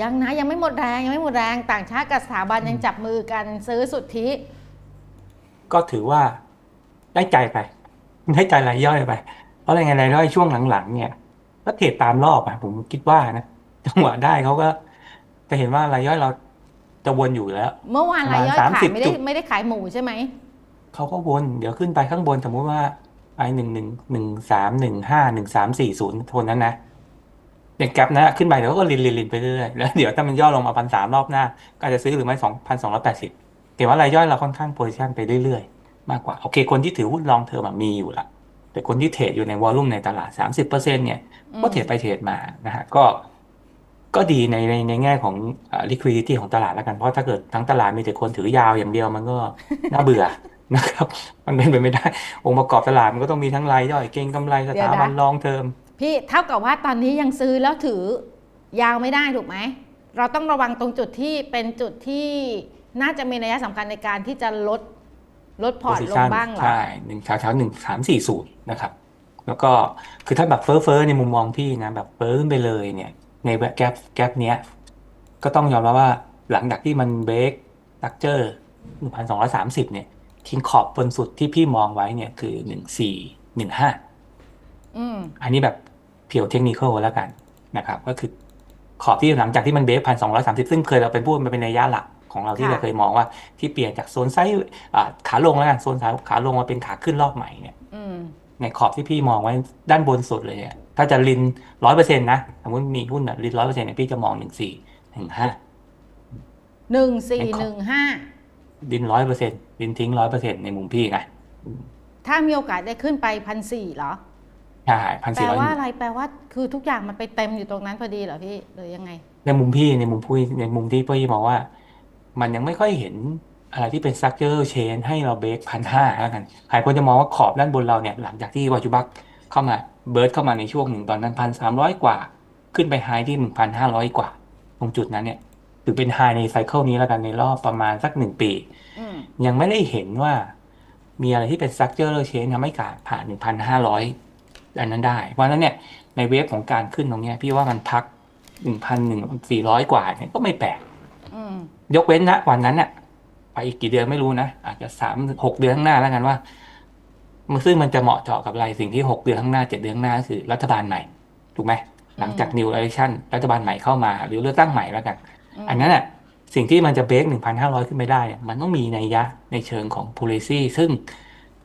ยังนะยังไม่หมดแรงยังไม่หมดแรงต่างชาติกับสถาบันยังจับมือกันซื้อสุทธิ ก็ถือว่าได้ใจไป ได้ใจรายย่อยไป เพราะอะไรไงรายย่อยช่วงหลังๆ เนี่ย ก็เทรดตามรอบอะผมคิดว่านะจังหวะได้เขาก็จะเห็นว่ารายย่อยเราจะวนอยู่แล้ว เมื่อวานรายย่อยประมาณขาย30ไม่ได้จุดไม่ได้ขายหมูใช่ไหมเขาก็วนเดี๋ยวขึ้นไปข้างบนสมมุติว่าไอหนึ่งหนึ่งหนึ่งสามหนึ่งห้าหนึ่งสามสี่ศูนย์ทนนั้นนะ อย่างแกลบนะขึ้นไปเดี๋ยวก็ลินลินลินไปเรื่อยๆแล้วเดี๋ยวถ้ามันย่อลงมาพันสามรอบหน้า ก็อาจจะซื้อหรือไม่สองพันสองร้อยแปดสิบเห็นว่ารายย่อยเราค่อนข้างโพซิชันไปเรื่อยๆ มากกว่าโอเค คนที่ถือหุ้นลองเทอมมีอยู่ละแต่คนที่เทรดอยู่ในวอลลุ่มในตลาดสามสิบเปอร์เซ็นเนี่ยอืมก็เทรดไปเทรดมานะฮะก็ก็ดีในในในแง่ของอ่า liquidity ของตลาดแล้วกัน เพราะถ้าเกิดทั้งตลาดมีแต่คนถือยาวอย่างเดียวมันก็น่าเบื่อนะครับ มันเป็นไปไม่ได้ องค์ประกอบตลาดมันก็ต้องมีทั้งรายย่อยเก็งกำไรสถาบันลองเทอม พี่เท่ากับว่าตอนนี้ยังซื้อแล้วถือยาวไม่ได้ถูกไหม เราต้องระวังตรงจุดที่เป็นจุดที่น่าจะมีนัยสำคัญในการที่จะลดลดพอร์ตลง position บ้างเหรอใช่หนึ่งเช้าเช้าหนึ่งสามสี่ศูนย์นะครับ แล้วก็คือถ้าแบบเฟ้อเฟ้อในมุมมองพี่นะแบบเฟ้อขึ้นไปเลยเนี่ย ในแกลบแกลบเนี้ย ก็ต้องยอมรับว่าหลังจากที่มันเบรกตักเจอร์หนึ่งพันสองร้อยสามสิบเนี่ยทิ้งขอบบนสุดที่พี่มองไว้เนี่ยคือหนึ่งสี่หนึ่งห้าอืมอันนี้แบบเพียวเทคนิคแล้วกันนะครับ ก็คือขอบที่หลังจากที่มันเบรกพันสองร้อยสามสิบซึ่งเคยเราไปพูดมันเป็นระยะหลักของเราที่ค่ะเราเคยมองว่าที่เปลี่ยนจากโซนไซด์อ่าขาลงแล้วกันโซนขาขาลงมาเป็นขาขึ้นรอบใหม่เนี่ยอืมในขอบที่พี่มองไว้ด้านบนสุดเลยเนี่ยถ้าจะลินร้อยเปอร์เซ็นต์นะสมมติมีหุ้นแบบลินร้อยเปอร์เซ็นต์เนี่ยพี่จะมองหนึ่งสี่หนึ่งห้าหนึ่งสี่ในขหอนึ่งห้าลินร้อยเปอร์เซ็นต์ลินทิ้งร้อยเปอร์เซ็นต์ในมุมพี่ไงถ้ามีโอกาสได้ขึ้นไปพันสี่เหรอ ใช่พันแปลสี่ร้อยว่าอะไรแปลว่าคือทุกอย่างมันไปเต็มอยู่ตรงนั้นพอดีเหรอพี่หรือยังไง ในมุมพี่ในมุมพี่ในมุมที่พี่มองว่า มันยังไม่ค่อยเห็นอะไรที่เป็น structure chain ให้เราเบรกพันห้าแล้วกันใครควรจะมองว่าขอบด้านบนเราเนี่ยหลังจากที่วาจูบักเข้ามาเบิร์ดเข้ามาในช่วงหนึ่งตอนนั้นพันสามร้อยกว่า ขึ้นไปไฮที่หนึ่งพันห้าร้อยกว่า ตรงจุดนั้นเนี่ยถือเป็นไฮในไซเคิลนี้แล้วกันในรอบประมาณสักหนึ่งปี อืมยังไม่ได้เห็นว่ามีอะไรที่เป็น structure chain ทำให้การผ่าน1,500อั นนั้นได้เพราะฉะนั้นเนี่ยในเวฟของการขึ้นตรงเนี้ยพี่ว่ามันพัก1,400กว่าเนี่ยก็ไม่แปลกอืมยกเว้นนะวันนั้นน่ะไปอีกกี่เดือนไม่รู้นะอาจจะสามหกเดือนข้างหน้าแล้วกันว่ามันซึ่งมันจะเหมาะเจาะกับอะไรสิ่งที่หกเดือนข้างหน้าเจ็ดเดือนข้างหน้าก็คือรัฐบาลใหม่ถูกไหมหลังจาก new election รัฐบาลใหม่เข้ามา หรือเลือกตั้งใหม่แล้วกันมอันนั้นอะสิ่งที่มันจะเบรก1,500ขึ้นไปได้เนี่ยมันต้องมีนัยยะในเชิงของ policy ซึ่ง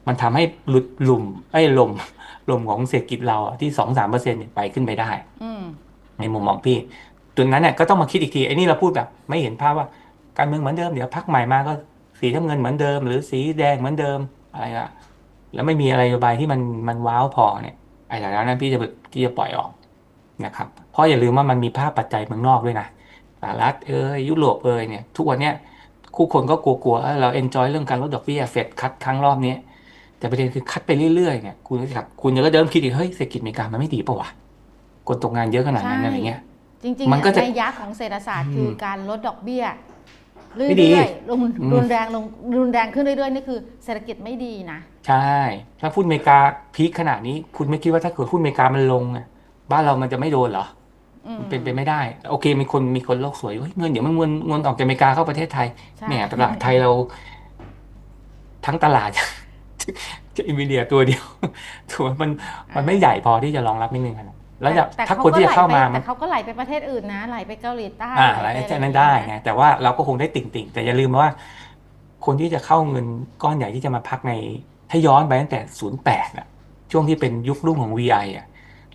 มันทำให้หลุดหลุมไอ้ยลม ลมของเศรษฐกิจเราอะที่2-3%เนี่ยไปขึ้นไปได้อืมในมุมมองพี่ตัวนั้นเนี่ยก็ต้องมาคิดอีกทีไอ้นี่เราพูดแบบไม่เห็นภาพว่าการเมืองเหมือนเดิมเดี๋ยวพักใหม่มาก็สีน้ำเงินเหมือนเดิม หรือสีแดงเหมือนเดิมอะไรอะแล้วไม่มีอะไรนโยบายที่มันมันว้าวพอเนี่ยไอ้เหล่านั้นพี่จะพี่จะปล่อยออกนะครับ เพราะอย่าลืมว่ามันมีภาพปัจจัยเมืองนอกด้วยนะสหรัฐเอยยุโรปเอยเนี่ย ทุกวันเนี้ยคู่คนก็กลัวๆเอ้ยเราเอนจอยเรื่องการลดดอกเบี้ยเฟดคัดครั้งรอบนี้ แต่ประเด็นคือคัดไปเรื่อยๆเนี่ยคุณก็จะคุณจะก็เดิมคิดอีกเฮ้ยเศรษฐกิจอเมริกามันไม่ดีปะวะคนตกงานเยอะขนาดนั้นใช่อะไรเงี้ย จริงมันๆก็จะในยยะของเศรษฐศาสตร์อืมคือการลดดอกเบี้ยไม่ดีเรื่อยๆลงอืมรุนแรงลงรุนแรงขึ้นเรื่อยๆนี่คือเศรษฐกิจไม่ดีนะ ใช่ ถ้าหุ้นอเมริกาพีคขนาดนี้ คุณไม่คิดว่าถ้าเกิดหุ้นอเมริกามันลงอะบ้านเรามันจะไม่โดนเหรออืมมันเป็นไปไม่ได้ โอเค มีคนมีคนโลกสวยเฮ้ยเงินเดี๋ยวมันเงินเงินออกจากอเมริกาเข้าประเทศไทยใช่แหมตลาดไทยเรา ทั้งตลาดจะ อินวิเดียตัวเดียวถือว่ามันมันไม่ใหญ่พอที่จะรองรับนิดนึงขนาดแล้วจะแต่ถ้าเขาคนที่จะเข้ามาก็ไหลไปมัแต่นเขาก็ไหลไปประเทศอื่นนะไหลไปเกาหลีใต้อ่าหอะไรปแค่นั้นได้ไงแต่ว่าเราก็คงได้ติ่งๆ แต่อย่าลืมว่า คนที่จะเข้าเงินก้อนใหญ่ที่จะมาพักใน ถ้าย้อนไปตั้งแต่08อะช่วงที่เป็นยุครุ่งของ VI อะ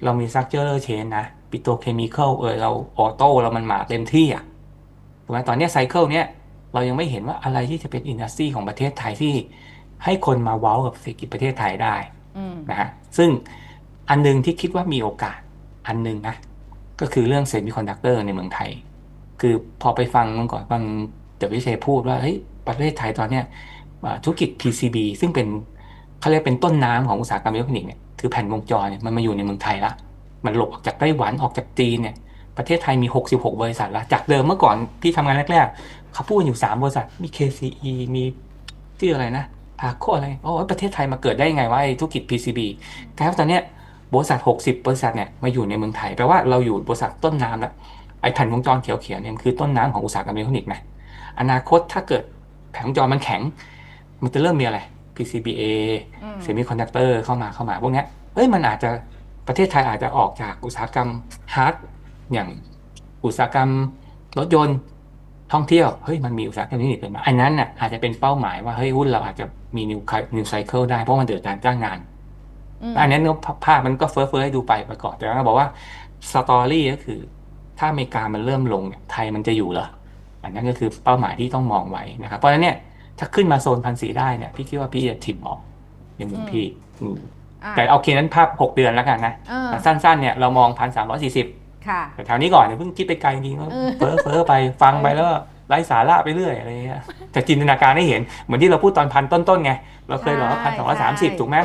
เรามี structure chain นะปิโตเคมีคอลเออเราออโต้เรามันมาเต็มที่อะถูกไหมตอนเนี้ไซเคิลเนี้ยเรายังไม่เห็นว่าอะไรที่จะเป็นอินดัสทรีของประเทศไทยที่ ให้คนมาเว้ากับเศรษฐกิจประเทศไทยได้อืมนะฮะซึ่งอันหนึงที่คิดว่ามีโอกาสอันหนึงนะก็คือเรื่องเซมิคอนดักเตอร์ในเมืองไทย คือพอไปฟังเมื่อก่อนฟังเดวิเชพูดว่าเฮ้ยประเทศไทยตอนเนี้ยอ่าธุรกิจ PCB ซึ่งเป็นเขาเรียกเป็นต้นน้ำของอุตสาหกรรมอิเล็กทรอนิกส์เนี่ยคือแผ่นวงจรเนี่ยมันมาอยู่ในเมืองไทยละมันหลบออกจากไต้หวันออกจากจีนเนี่ยประเทศไทยมี 66 บริษัทละจากเดิมเมื่อก่อนที่ทำงานแรกๆเขาพูดอยู่ 3 บริษัทมี KCE มีที่ออะไรนะ พาโคอะไรโอ้ยประเทศไทยมาเกิดได้ยังไงวะไอ้ธุรกิจ PCB กลายเป็นว่าตอนเนี้ยบริษัท 60 บริษัทเนี่ยมาอยู่ในเมืองไทยแปลว่าเราอยู่บริษัทต้นน้ำแล้วไอ้แผ่นวงจรเขียวๆเนี่ยมันคือต้นน้ำของอุตสาหกรรมอิเล็กทรอนิกส์นะอนาคตถ้าเกิดแผงวงจรมันแข็ง มันจะเริ่มมีอะไร PCBA อืมเซมิคอนดักเตอร์เข้ามาเข้ามาพวกเนี้ยเอ้ยมันอาจจะประเทศไทยอาจจะออกจากอุตสาหกรรมฮาร์ดอย่างอุตสาหกรรมรถยนต์ ท่องเที่ยวเฮ้ยมันมีอุตสาหกรรมนี้เกิดมาอันนั้นน่ะอาจจะเป็นเป้าหมายว่าเฮ้ยหุ้นเราอาจจะมีนิวนิวไซเคิลได้เพราะมันเดือดการจ้างงานอืมอันนี้เนื้อภาพมันก็เฟ้อๆให้ดูไปประกอบแต่ว่าบอกว่าสตอรี่ก็คือ ถ้าอเมริกามันเริ่มลงเนี่ยไทยมันจะอยู่เหรออันนั้นก็คือเป้าหมายที่ต้องมองไว้นะครับเพราะฉะนั้นเนี่ยถ้าขึ้นมาโซนพันสีได้เนี่ยพี่คิดว่าพี่จะทิมออกในมุมพี่อืมอะแต่เอาเคนั้นภาพ6เดือนแล้วกันนะเออแต่สั้นๆเนี่ยเรามองพันสามร้อยสี่สิบ ค่ะแต่แถวนี้ก่อนอย่าเพิ่งคิดไปไกลจริงๆก็เออเฟ้อเฟ้อไปฟังไปแล้วก็ไร้สาระไปเรื่อยอะไรเงี้ยแต่จินตนาการให้เห็นเหมือนที่เราพูดตอนพันต้นๆไงเราเคยบอกว่าพันสองร้อยสามสิบถูกไหม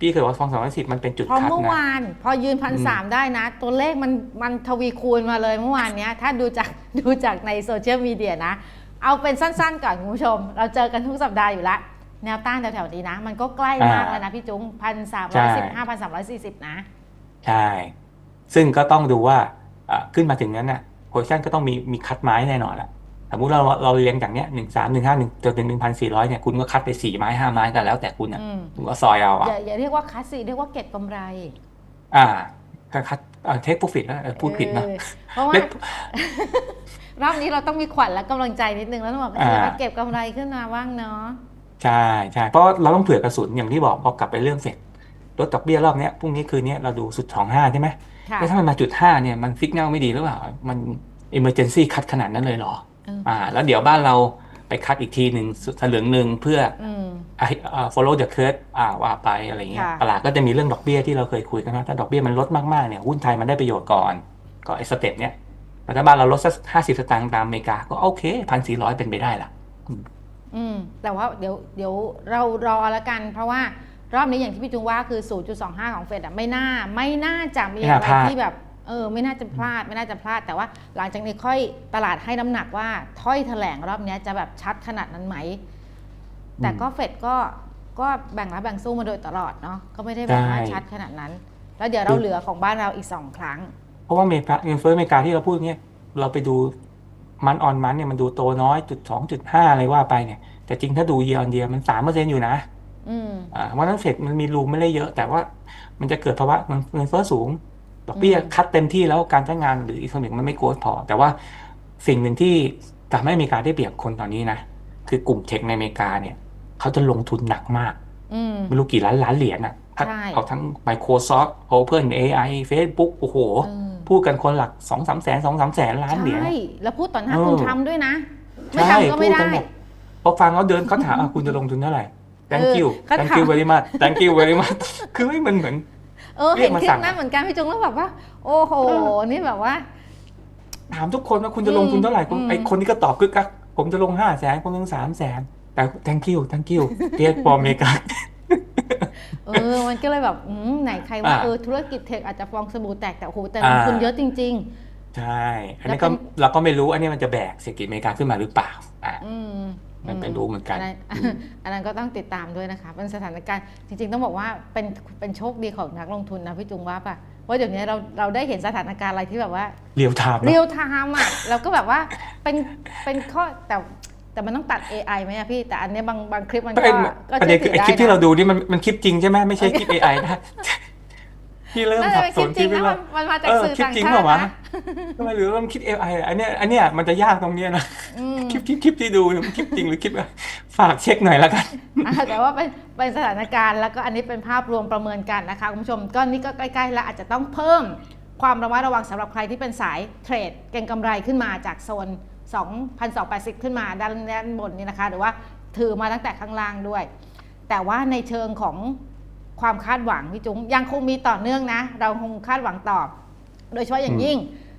พี่เคยบอกว่าพันสองร้อยสิบมันเป็นจุดเพราะคัดเมื่อนะวานพอยืนพันสามได้นะ ตัวเลขมันมันทวีคูณมาเลยเมื่อวานเนี้ย ถ้าดูจากดูจากในโซเชียลมีเดียนะ เอาเป็นสั้นๆก่อนคุณผู้ชม เราเจอกันทุกสัปดาห์อยู่แล้วแนวต้านแถวๆนี้นะ มันก็ใกล้มากอ่าแล้วนะพี่จุ้งพันสามใช่ร้อยสิบห้าพันสามร้อยสี่สิบนะ ใช่ ซึ่งก็ต้องดูว่าอะ ขึ้นมาถึงนั้นน่ะโพซิชันก็ต้องมีมีคัดไม้แน่นอนแหละสมมติเราเราเรียงจากเนี้ยหนึ่งสามหนึ่งห้าหนึ่งจนถึงหนึ่งพันสี่ร้อยเนี่ยคุณก็คัดไปสี่ไม้ห้าไม้กันแล้วแต่คุณอะอืมคุณก็ซอยเอาอะอย่าอย่าเรียกว่าคัสซีเรียกว่าเก็บกำไร อ่าก็คัดเทคโปรฟิตนะเออพูดผิดนะเออเพราะว่าเล็กรอบนี้เราต้องมีขวัญและกำลังใจนิดนึงแล้วต้องบอกว่าอ่าเออเก็บกำไรขึ้นมาบ้างเนาะใช่ใช่เพราะว่าเราต้องเผื่อกระสุนอย่างที่บอกพอกลับไปเรื่องเสร็จลดดอกเบี้ยรอบเนี้ยพรุ่งนี้คืนนี้เราดูสุดสองห้าใช่ไหมค่ะ แล้วถ้ามันมาจุดห้าเนี่ยมันฟิกแนลไม่ดีหรือเปล่า มัน emergency คัดขนาดนั้นเลยเหรอเอออ่า แล้วเดี๋ยวบ้านเราไปคัดอีกทีหนึ่งสลึงหนึ่งเพื่ออืมอะอ่า follow the curve อ่าว่าไปอะไรเงี้ยค่ะตลาดก็จะมีเรื่องดอกเบี้ยที่เราเคยคุยกันว่าถ้าดอกเบี้ยมันลดมากๆเนี่ยหุ้นไทยมันได้ประโยชน์ก่อน ก็ไอ้สเต็ปเนี้ยแต่ถ้าบ้านเราลดสักห้าสิบสตางค์ตามอเมริกาก็โอเคพันสี่ร้อยเป็นไปได้ละอืมแต่ว่าเดี๋ยวเดี๋ยวเรารอแล้วกันเพราะว่า รอบนี้อย่างที่พี่จุงว่าคือ 0.25 ของเฟดอะไม่น่าไม่น่าจะมีไม่น่าอะไรพลาดที่แบบเออไม่น่าจะพลาดไม่น่าจะพลาด แต่ว่าหลังจากนี้ค่อยตลาดให้น้ำหนักว่าถ้อยแถลงรอบเนี้ยจะแบบชัดขนาดนั้นไหม แต่ก็เฟดก็ก็แบ่งรับแบ่งสู้มาโดยตลอดเนาะก็ไม่ได้แบบว่าใช่ชัดขนาดนั้น แล้วเดี๋ยวเราเหลือของบ้านเราอีกสองครั้ง เพราะว่าอเมริกาเงินเฟ้ออเมริกาที่เราพูดเนี่ยเราไปดูมันออนมันเนี่ยมันดูโตน้อยจุดสองจุดห้าอะไรว่าไปเนี่ยแต่จริงถ้าดูเยียร์ออนเยียมันสามเปอร์เซ็นต์อยู่นะ อืมอ่าวันนั้นเฟดมันมีรูมไม่ได้เยอะ แต่ว่ามันจะเกิดภาวะเงินเงินเฟ้อสูงดอกเบี้ยอืมคัดเต็มที่แล้วการจ้างงานหรืออีโคโนมิกมันไม่โกรธพอ แต่ว่าสิ่งหนึ่งที่ทำให้อเมริกาได้เปรียบคนตอนนี้นะคือกลุ่มเทคในอเมริกาเนี่ยเขาจะลงทุนหนักมากอืมไม่รู้กี่ล้านล้านเหรียญอะทั้งใช่เอาทั้ง Microsoft Open AI Facebook โอ้โหเออพูดกันคนหลักสองสามแสนสองสามแสนล้านเหรียญใช่แล้วพูดต่อหน้าเออคุณทำด้วยนะ ไม่ใช่ทำก็ไม่พูได้กันหมดพอฟังเขาเดินเขาถามอะคุณจะลงทุนเท่าไหร่ thank เออ you เขา thank ถาม you very much thank you very much คือไม่มันเหมือน เออเรีเห็ยนกมาคลิสั่ปง นั้นเหมือนกันพี่จุงแล้วแบบว่า โอ้โห นี่แบบว่า ถามทุกคนว่าคุณจะลงทุนเท่าไหร่คุณอืม ไอคนนี้ก็ตอบกึกกักผมจะลงห้าแสนผมลงสามแสนแต่ thank you thank you เรียกปอมเมกา เออ มันก็เลยแบบอืมไหนใครว่าอ่าเออธุรกิจเทคอาจจะฟองสบู่แตกแต่โอ้โหแต่ลงทุนอ่าเยอะจริง ใช่ อันนี้แล้วก็เป็น เราก็ไม่รู้อันนี้มันจะแบกเศรษฐกิจอเมริกาขึ้นมาหรือเปล่าอ่าๆอืม มันเป็นรู้เหมือนกันอัอันนั้นก็ต้องติดตามด้วยนะคะ เป็นสถานการณ์จริง ๆ ต้องบอกว่าเป็นเป็นโชคดีของนักลงทุนนะพี่จุงว่าป่ะว่าเดี๋ยวนี้เราเราได้เห็นสถานการณ์อะไรที่แบบว่าเรียวไทม์เรียลไทม์อะเราก็แบบว่าเป็นเป็นข้อแต่แต่มันต้องตัด AI ไหมอะพี่ แต่อันเนี้ยบางบางคลิปมันก็ประเด็นก็ประเด็นคือไอคลิปที่เราดูดูนี่มันมันคลิปจริงใช่ไหมไม่ใช่คลิป AI นะ พี่เริ่มน่าสัจะบเป็นสคลินปจริงพี่นะเริ่มันมมันมาจากเออสื่อคลิปต่างจริงชาเปติล่าวะนะทำไมหรือว่ามันคิด AI อันเนี้ยอันเนี้ยมันจะยากตรงเนี้ยนะอืมคลิปคลิปคลิปที่ดูเนี่ยมันคลิปจริงหรือคลิปอะไรฝากเช็คหน่อยละกันอะแต่ว่าเป็นเป็นสถานการณ์แล้วก็อันนี้เป็นภาพรวมประเมินกันนะคะคุณผู้ชมก็นี่ก็ใกล้ๆแล้วอาจจะต้องเพิ่มความระมัดระวังสำหรับใครที่เป็นสายเทรดเก็งกำไรขึ้นมาจากโซน 2,280 ขึ้นมาด้านด้านบนนี่นะคะ หรือว่าถือมาตั้งแต่ข้างล่างด้วย แต่ว่าในเชิงของ ความคาดหวังพี่จุ๋งยังคงมีต่อเนื่องนะ เราคงคาดหวังต่อโดยเฉพาะอย่างยิ่ง